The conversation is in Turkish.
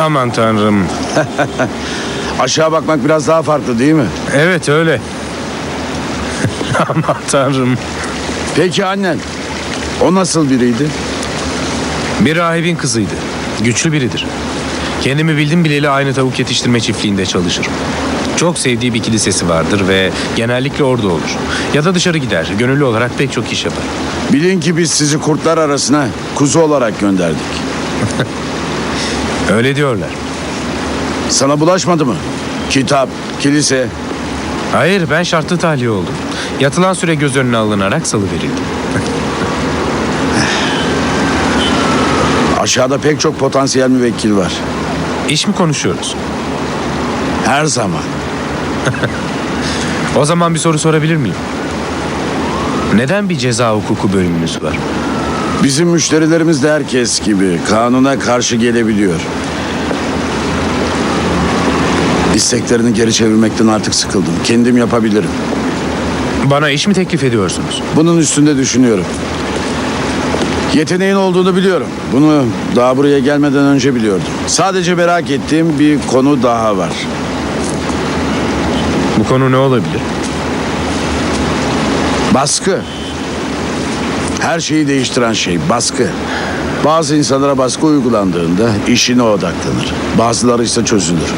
Aman tanrım. Aşağı bakmak biraz daha farklı değil mi? Evet öyle. Aman tanrım. Peki annen? O nasıl biriydi? Bir rahibin kızıydı. Güçlü biridir. Kendimi bildim bileli aynı tavuk yetiştirme çiftliğinde çalışırım. Çok sevdiği bir kilisesi vardır ve genellikle orada olur. Ya da dışarı gider. Gönüllü olarak pek çok iş yapar. Bilin ki biz sizi kurtlar arasına kuzu olarak gönderdik. Öyle diyorlar. Sana bulaşmadı mı? Kitap, kilise. Hayır ben şartlı tahliye oldum. Yatılan süre göz önüne alınarak salı verildi. Aşağıda pek çok potansiyel müvekkil var. İş mi konuşuyoruz? Her zaman. O zaman bir soru sorabilir miyim? Neden bir ceza hukuku bölümünüz var? Bizim müşterilerimiz de herkes gibi kanuna karşı gelebiliyor. İsteklerini geri çevirmekten artık sıkıldım. Kendim yapabilirim. Bana iş mi teklif ediyorsunuz? Bunun üstünde düşünüyorum. Yeteneğin olduğunu biliyorum. Bunu daha buraya gelmeden önce biliyordum. Sadece merak ettiğim bir konu daha var. Bu konu ne olabilir? Baskı. Her şeyi değiştiren şey baskı. Bazı insanlara baskı uygulandığında işine odaklanır. Bazıları ise çözülür.